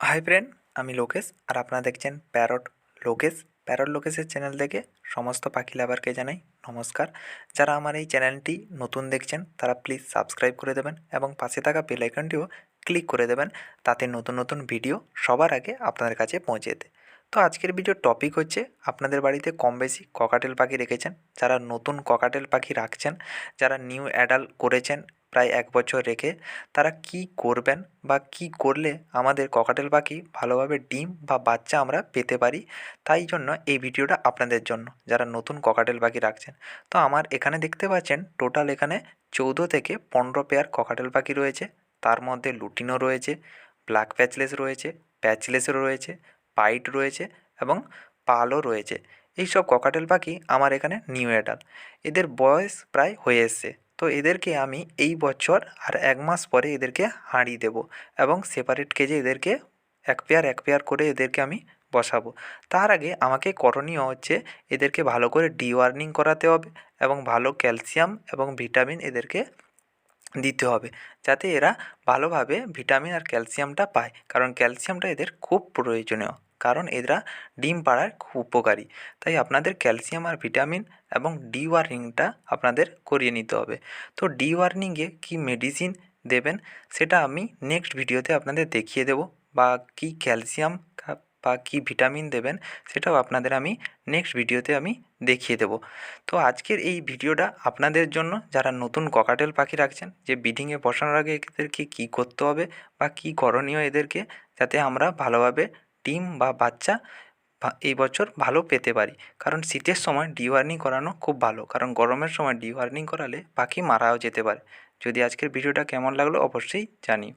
Hi friend আমি লোকেশ আর আপনারা দেখছেন প্যারট লোকেশ প্যারট লোকেশের চ্যানেল থেকে সমস্ত পাখি লাভারকে জানাই নমস্কার। যারা আমার এই চ্যানেলটি নতুন দেখছেন, তারা প্লিজ সাবস্ক্রাইব করে দেবেন এবং পাশে থাকা বেল ক্লিক করে দেবেন, তাতে নতুন নতুন ভিডিও সবার আগে আপনাদের কাছে পৌঁছে যেতে তো আজকের ভিডিওর টপিক হচ্ছে, আপনাদের বাড়িতে কম বেশি ককাটেল পাখি রেখেছেন, যারা নতুন ককাটেল পাখি রাখছেন, যারা নিউ অ্যাডাল্ট করেছেন প্রায় এক বছর রেখে তারা কী করবেন বা কী করলে আমাদের ককাটেল পাখি ভালোভাবে ডিম বা বাচ্চা আমরা পেতে পারি, তাই জন্য এই ভিডিওটা আপনাদের জন্য। যারা নতুন ককাটেল পাখি রাখছেন, তো আমার এখানে দেখতে পাচ্ছেন টোটাল এখানে চৌদ্দ থেকে পনেরো পেয়ার ককাটেল পাখি রয়েছে। তার মধ্যে লুটিনো রয়েছে ব্ল্যাক প্যাচলেস রয়েছে প্যাচলেসও রয়েছে পাইট রয়েছে এবং পালও রয়েছে। এইসব ককাটেল পাখি আমার এখানে নিউ অ্যাডাল্ট এদের বয়স প্রায় হয়ে এসছে। তো এদেরকে আমি এই বছর আর এক মাস পরে এদেরকে হাঁড়ি দেব এবং সেপারেট কেজে এদেরকে এক পেয়ার এক পেয়ার করে এদেরকে আমি বসাবো। তার আগে আমাকে করণীয় হচ্ছে এদেরকে ভালো করে ডিওয়ার্নিং করাতে হবে এবং ভালো ক্যালসিয়াম এবং ভিটামিন এদেরকে দিতে হবে। যাতে এরা ভালোভাবে ভিটামিন আর ক্যালসিয়ামটা পায়। কারণ ক্যালসিয়ামটা এদের খুব প্রয়োজনীয়। কারণ এরা ডিম পাড়ার খুব উপকারী। তাই আপনাদের ক্যালসিয়াম আর ভিটামিন এবং ডিওয়ার্নিংটা আপনাদের করিয়ে নিতে হবে। তো ডিওয়ার্নিংয়ে কী মেডিসিন দেবেন, সেটা আমি নেক্সট ভিডিওতে আপনাদের দেখিয়ে দেবো। বা কী ক্যালসিয়াম বা কী ভিটামিন দেবেন সেটাও আপনাদের আমি নেক্সট ভিডিওতে আমি দেখিয়ে দেবো। তো আজকের এই ভিডিওটা আপনাদের জন্য যারা নতুন ককাটেল পাখি রাখছেন, যে বিডিংয়ে বসানোর আগে এদেরকে কী করতে হবে বা কী করণীয় এদেরকে যাতে আমরা ভালোভাবে ডিম বা বাচ্চা এই বছর ভালো পেতে পারি। কারণ শীতের সময় ডিওয়ার্নিং করানো খুব ভালো, কারণ গরমের সময় ডিওয়ার্নিং করালে পাখি মারাও যেতে পারে। যদি আজকের ভিডিওটা কেমন লাগল অবশ্যই জানিও।